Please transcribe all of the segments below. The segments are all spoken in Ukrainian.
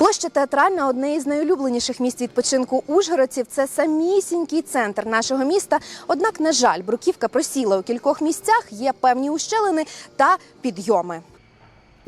Площа театральна одне із найулюбленіших місць відпочинку ужгородців. Це самісінький центр нашого міста. Однак, на жаль, бруківка просіла у кількох місцях. Є певні ущелини та підйоми.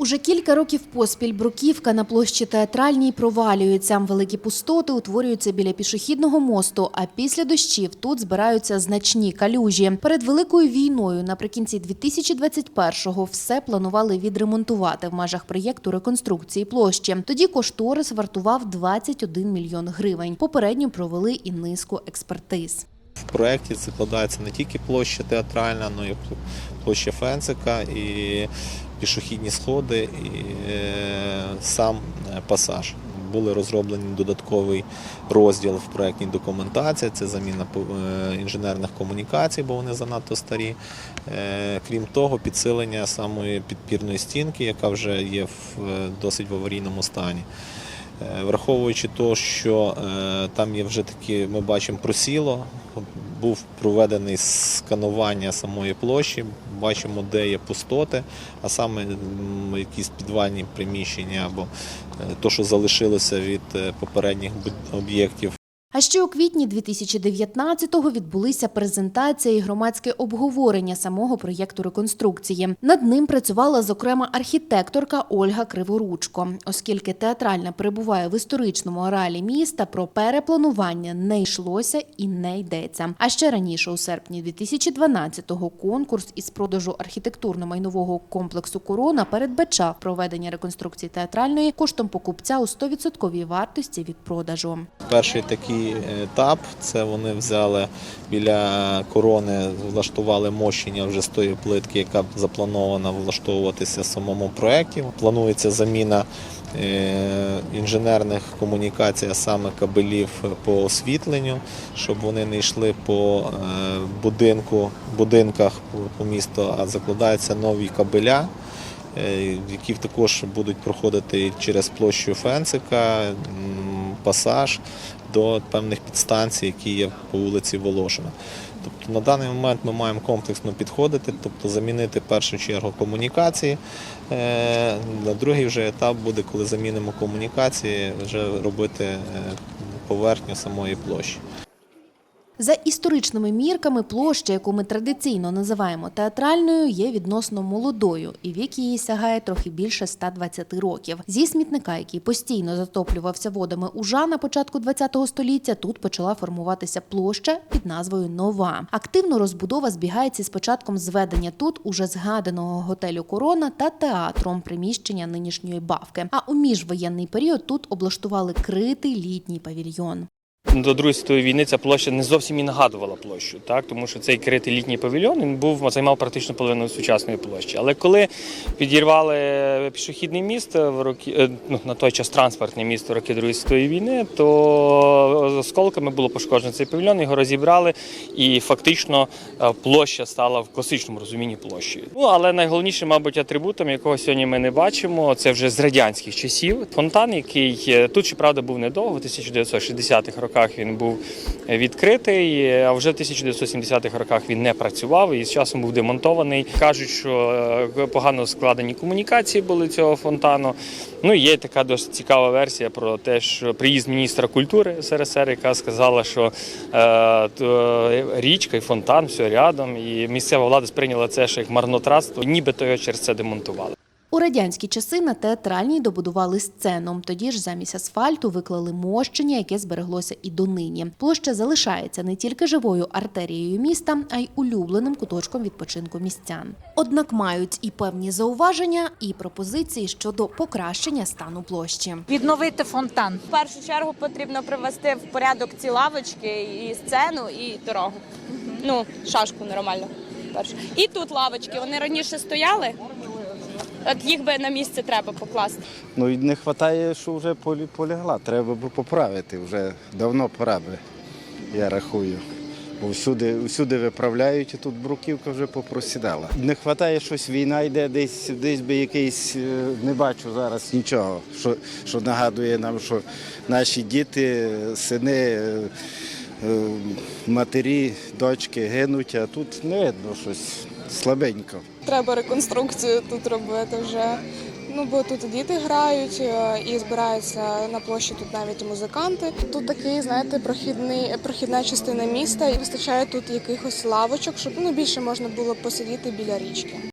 Уже кілька років поспіль бруківка на площі театральній провалюється. Великі пустоти утворюються біля пішохідного мосту. А після дощів тут збираються значні калюжі. Перед великою війною наприкінці 2021-го все планували відремонтувати в межах проєкту реконструкції площі. Тоді кошторис вартував 21 мільйон гривень. Попередньо провели і низку експертиз. В проєкті закладається не тільки площа театральна, але й площа Фенцика, і пішохідні сходи, і е, сам е, пасаж. Були розроблені додатковий розділ в проєктній документації. Це заміна е, інженерних комунікацій, бо вони занадто старі. Крім того, підсилення самої підпірної стінки, яка вже є в досить в аварійному стані. Е, Враховуючи те, що е, там є вже такі, ми бачимо просіло, був проведений сканування самої площі, бачимо, де є пустоти, а саме якісь підвальні приміщення або е, то, що залишилося від попередніх об'єктів. А ще у квітні 2019-го відбулися презентація і громадське обговорення самого проєкту реконструкції. Над ним працювала зокрема архітекторка Ольга Криворучко. Оскільки театральна перебуває в історичному ареалі міста, про перепланування не йшлося і не йдеться. А ще раніше, у серпні 2012-го, конкурс із продажу архітектурно-майнового комплексу Корона передбачав проведення реконструкції театральної коштом покупця у 100% вартості від продажу. Перший такий етап це вони взяли біля корони, влаштували мощення вже з тої плитки, яка запланована влаштовуватися в самому проєкті. Планується заміна е, інженерних комунікацій, а саме кабелів по освітленню, щоб вони не йшли по е, будинку, будинках по- місту, а закладаються нові кабеля. е, Які також будуть проходити через площу Фенцика, пасаж до певних підстанцій, які є по вулиці Волошина. Тобто на даний момент ми маємо комплексно підходити, тобто замінити в першу чергу комунікації. Е, На другий вже етап буде, коли замінимо комунікації, вже робити е, поверхню самої площі. За історичними мірками, площа, яку ми традиційно називаємо театральною, є відносно молодою, і вік її сягає трохи більше 120 років. Зі смітника, який постійно затоплювався водами ужа на початку ХХ століття, тут почала формуватися площа під назвою Нова. Активно розбудова збігається з початком зведення тут уже згаданого готелю Корона та театром приміщення нинішньої бавки. А у міжвоєнний період тут облаштували критий літній павільйон. До Другої світової війни ця площа не зовсім і нагадувала площу, так тому що цей критий літній павільйон він був займав практично половину сучасної площі. Але коли підірвали пішохідний міст в роки е, ну, на той час транспортне місто роки Другої світової війни, то з осколками було пошкоджено цей павільйон, його розібрали, і фактично е, площа стала в класичному розумінні площею. Ну але найголовнішим, мабуть, атрибутом, якого сьогодні ми не бачимо, це вже з радянських часів. Фонтан, який е, тут, щоправда, був недовго, в 1960-х роках він був відкритий, а вже в 1970-х роках він не працював і з часом був демонтований. Кажуть, що е, погано складені комунікації були цього фонтану. Ну є така досить цікава версія про те, що приїзд міністра культури СРСР, яка сказала, що е, річка і фонтан все рядом, і місцева влада сприйняла це ще як марнотратство, нібито його через це демонтували. Радянські часи на театральній добудували сцену. Тоді ж замість асфальту виклали мощення, яке збереглося і донині. Площа залишається не тільки живою артерією міста, а й улюбленим куточком відпочинку містян. Однак мають і певні зауваження, і пропозиції щодо покращення стану площі. Відновити фонтан. В першу чергу потрібно привести в порядок ці лавочки, і сцену, і дорогу. Ну, шашку нормально. І тут лавочки. Вони раніше стояли. От їх би на місце треба покласти. Ну і не вистачає, що вже полягла. Треба би поправити. Вже давно пора би, я рахую. Бо всюди, всюди виправляють, і тут бруківка вже попросідала. Не вистачає щось, війна йде, десь, десь би якийсь, е, не бачу зараз нічого, що, що нагадує нам, що наші діти, сини, е, е, матері, дочки гинуть, а тут не видно щось слабенько. Треба реконструкцію тут робити вже. Ну бо тут діти грають е, і збираються на площі тут навіть музиканти. Тут такий, знаєте, прохідний прохідна частина міста, і вистачає тут якихось лавочок, щоб ну більше можна було посидіти біля річки.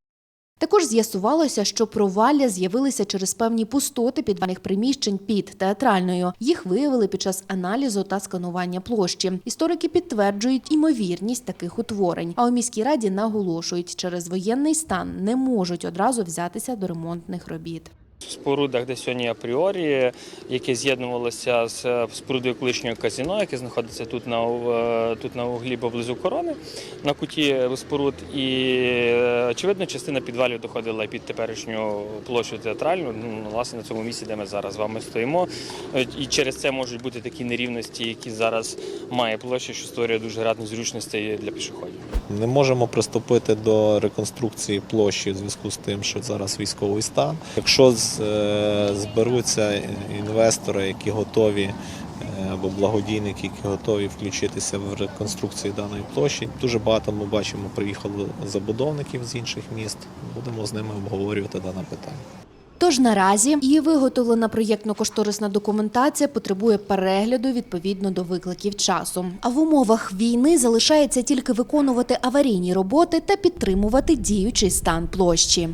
Також з'ясувалося, що провалля з'явилися через певні пустоти підвальних приміщень під театральною. Їх виявили під час аналізу та сканування площі. Історики підтверджують імовірність таких утворень. А у міській раді наголошують, через воєнний стан не можуть одразу взятися до ремонтних робіт. В спорудах, де сьогодні апріорі, яке з'єднувалося з спорудою колишнього казіно, яке знаходиться тут на е, тут на углі поблизу корони, на куті споруд. І очевидно, частина підвалів доходила під теперішню площу театральну, ну власне на цьому місці, де ми зараз з вами стоїмо. Е, І через це можуть бути такі нерівності, які зараз має площа, що створює дуже ряд незручностей для пішоходів. Не можемо приступити до реконструкції площі в зв'язку з тим, що зараз військовий стан. Якщо е, зберуться інвестори, які готові. Е, Або благодійники, які готові включитися в реконструкцію даної площі. Дуже багато ми бачимо, приїхало забудовників з інших міст. Будемо з ними обговорювати дане питання. Тож наразі її виготовлена проєктно-кошторисна документація потребує перегляду відповідно до викликів часу. А в умовах війни залишається тільки виконувати аварійні роботи та підтримувати діючий стан площі.